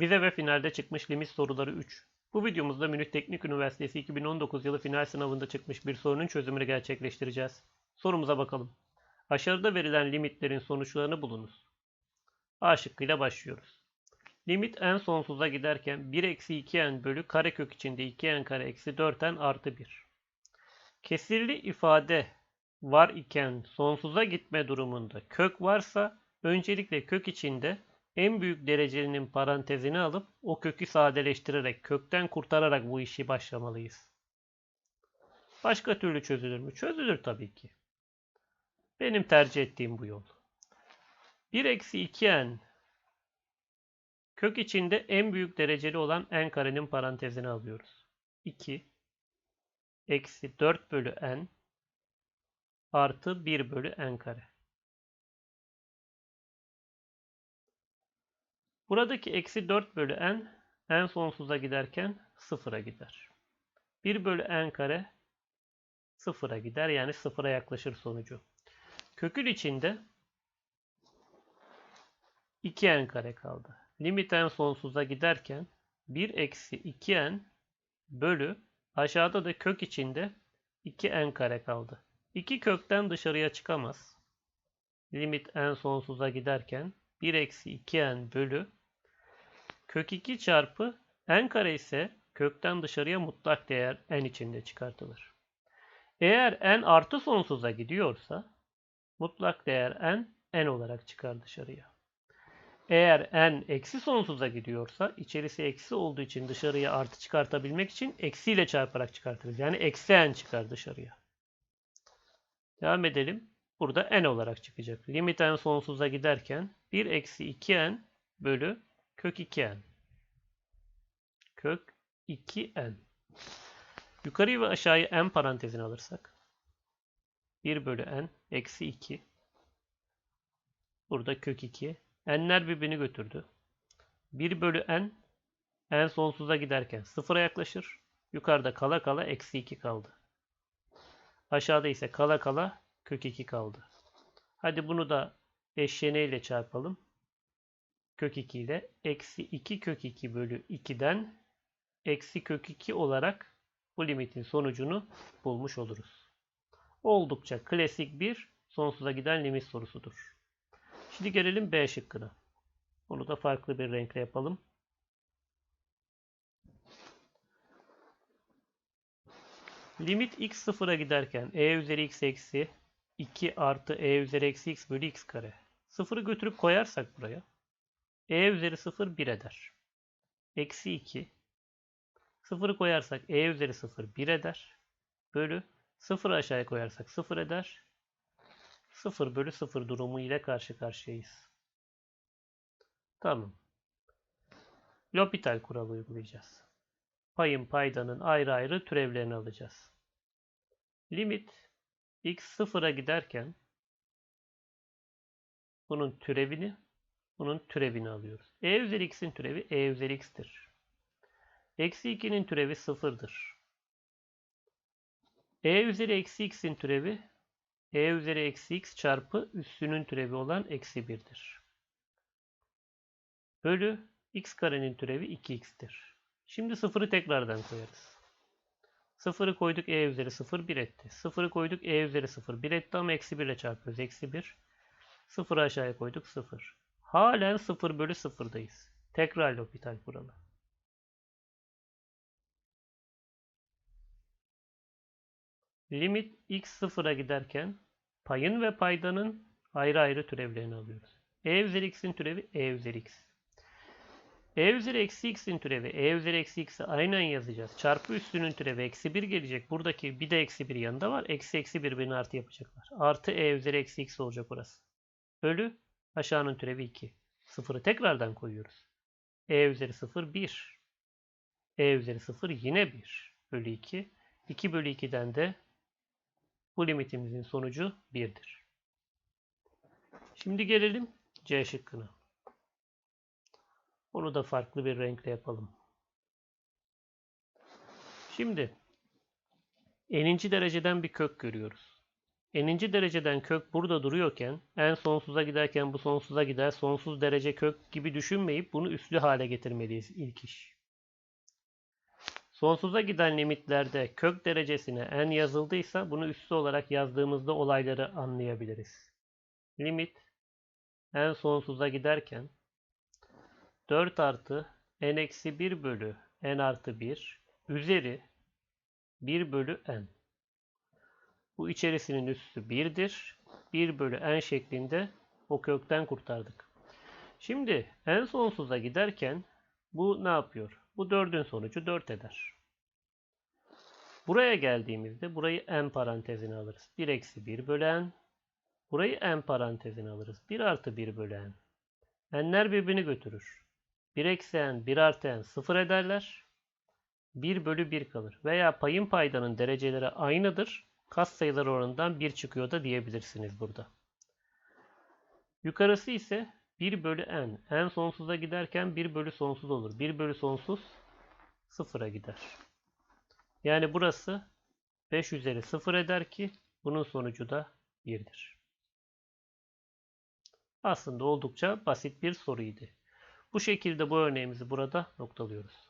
Vize ve finalde çıkmış limit soruları 3. Bu videomuzda Münih Teknik Üniversitesi 2019 yılı final sınavında çıkmış bir sorunun çözümünü gerçekleştireceğiz. Sorumuza bakalım. Aşağıda verilen limitlerin sonuçlarını bulunuz. A şıkkıyla başlıyoruz. Limit n sonsuza giderken 1 eksi 2n bölü karekök içinde 2n kare eksi 4n artı 1. Kesirli ifade var iken sonsuza gitme durumunda kök varsa öncelikle kök içinde en büyük derecelinin parantezini alıp o kökü sadeleştirerek kökten kurtararak bu işi başlamalıyız. Başka türlü çözülür mü? Çözülür tabii ki. Benim tercih ettiğim bu yol. 1 eksi 2n kök içinde en büyük dereceli olan n karenin parantezini alıyoruz. 2 eksi 4 bölü n artı 1 bölü n kare. Buradaki eksi 4 bölü n, n sonsuza giderken sıfıra gider. 1 bölü n kare sıfıra gider yani sıfıra yaklaşır sonucu. Kökün içinde 2n kare kaldı. Limit n sonsuza giderken 1 eksi 2n bölü aşağıda da kök içinde 2n kare kaldı. 2 kökten dışarıya çıkamaz. Limit n sonsuza giderken 1 eksi 2n bölü kök 2 çarpı n kare ise kökten dışarıya mutlak değer n içinde çıkartılır. Eğer n artı sonsuza gidiyorsa mutlak değer n n olarak çıkar dışarıya. Eğer n eksi sonsuza gidiyorsa içerisi eksi olduğu için dışarıya artı çıkartabilmek için eksiyle çarparak çıkartırız. Yani eksi n çıkar dışarıya. Devam edelim. Burada n olarak çıkacak. Limit n sonsuza giderken 1 eksi 2n bölü kök 2n. Kök 2n. Yukarıyı ve aşağıyı n parantezine alırsak 1 bölü n eksi 2. Burada kök 2. n'ler birbirini götürdü. 1 bölü n n sonsuza giderken sıfıra yaklaşır. Yukarıda kala kala eksi 2 kaldı. Aşağıda ise kala kala kök 2 kaldı. Hadi bunu da eşleneyle çarpalım. Kök 2 ile eksi 2 kök 2 bölü 2'den eksi kök 2 olarak bu limitin sonucunu bulmuş oluruz. Oldukça klasik bir sonsuza giden limit sorusudur. Şimdi gelelim B şıkkına. Bunu da farklı bir renkle yapalım. Limit x sıfıra giderken e üzeri x eksi 2 artı e üzeri eksi x bölü x kare. Sıfırı götürüp koyarsak buraya e üzeri 0 1 eder. Eksi 2. Sıfırı koyarsak e üzeri 0 1 eder. Bölü 0 aşağıya koyarsak 0 eder. 0 bölü 0 durumu ile karşı karşıyayız. Tamam. L'Hopital kuralı uygulayacağız. Payın paydanın ayrı ayrı türevlerini alacağız. Limit x sıfıra giderken bunun türevini bunun türevini alıyoruz. e üzeri x'in türevi e üzeri x'tir. Eksi 2'nin türevi sıfırdır. e üzeri eksi x'in türevi e üzeri eksi x çarpı üssünün türevi olan eksi 1'dir. Bölü x karenin türevi 2x'tir. Şimdi sıfırı tekrardan koyarız. Sıfırı koyduk e üzeri 0 1 etti. Sıfırı koyduk e üzeri 0 1 etti ama eksi 1 ile çarpıyoruz. Eksi 1. Sıfırı aşağıya koyduk 0. Halen 0 bölü 0'dayız. Tekrar L'Hopital kuralı. Limit x sıfıra giderken payın ve paydanın ayrı ayrı türevlerini alıyoruz. e üzeri x'in türevi e üzeri x. e üzeri eksi x'in türevi e üzeri eksi x'i aynen yazacağız. Çarpı üstünün türevi eksi 1 gelecek. Buradaki bir de eksi 1 yanında var. Eksi eksi birbirini artı yapacaklar. Artı e üzeri eksi x olacak orası. Bölü aşağının türevi 2. Sıfırı tekrardan koyuyoruz. e üzeri 0 1. e üzeri 0 yine 1 bölü 2. 2 bölü 2'den de bu limitimizin sonucu 1'dir. Şimdi gelelim C şıkkına. Onu da farklı bir renkle yapalım. Şimdi n'inci dereceden bir kök görüyoruz. N'inci dereceden kök burada duruyorken en sonsuza giderken bu sonsuza gider. Sonsuz derece kök gibi düşünmeyip bunu üslü hale getirmeliyiz ilk iş. Sonsuza giden limitlerde kök derecesine n yazıldıysa bunu üslü olarak yazdığımızda olayları anlayabiliriz. Limit n sonsuza giderken 4 artı n eksi 1 bölü n artı 1 üzeri 1 bölü n. Bu içerisinin üssü 1'dir. 1 bölü n şeklinde o kökten kurtardık. Şimdi n sonsuza giderken bu ne yapıyor? Bu 4'ün sonucu 4 eder. Buraya geldiğimizde burayı n parantezine alırız. 1 eksi 1 bölü n. Burayı n parantezine alırız. 1 artı 1 bölü n. n'ler birbirini götürür. 1 eksi n, 1 artı n 0 ederler. 1 bölü 1 kalır. Veya payın paydanın dereceleri aynıdır. Kas sayıları oranından 1 çıkıyor da diyebilirsiniz burada. Yukarısı ise 1 bölü n. n sonsuza giderken 1 bölü sonsuz olur. 1 bölü sonsuz 0'a gider. Yani burası 5 üzeri 0 eder ki bunun sonucu da 1'dir. Aslında oldukça basit bir soruydu. Bu şekilde bu örneğimizi burada noktalıyoruz.